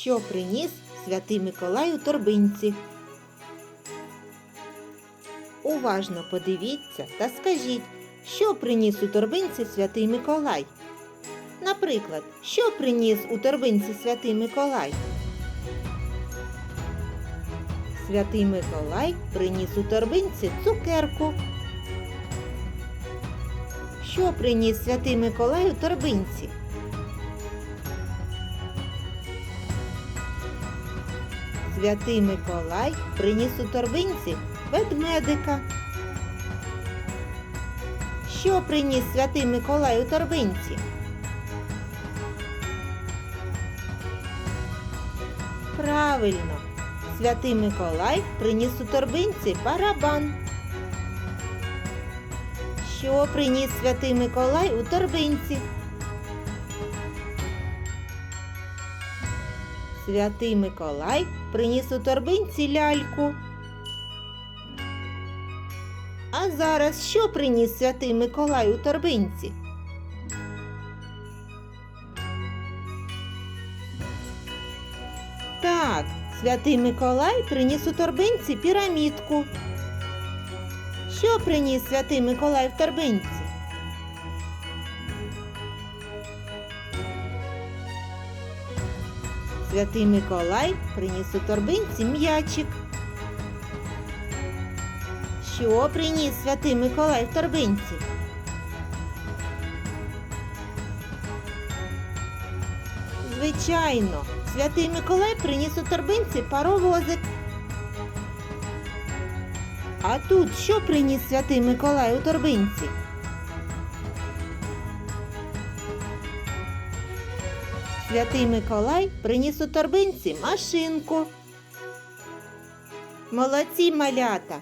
Що приніс святий Миколай у торбинці? Уважно подивіться та скажіть, що приніс у торбинці святий Миколай. Наприклад, що приніс у торбинці святий Миколай? Святий Миколай приніс у торбинці цукерку. Що приніс святий Миколай у торбинці? Святий Миколай приніс у торбинці ведмедика. Що приніс святий Миколай у торбинці? Правильно, святий Миколай приніс у торбинці барабан. Що приніс святий Миколай у торбинці? Святий Миколай приніс у торбинці ляльку. А зараз що приніс святий Миколай у торбинці? Так, святий Миколай приніс у торбинці пірамідку. Що приніс святий Миколай в торбинці? Святий Миколай приніс у торбинці м'ячик. Що приніс святий Миколай в торбинці? Звичайно, святий Миколай приніс у торбинці паровозик. А тут що приніс святий Миколай у торбинці? Святий Миколай приніс у торбинці машинку. Молодці малята!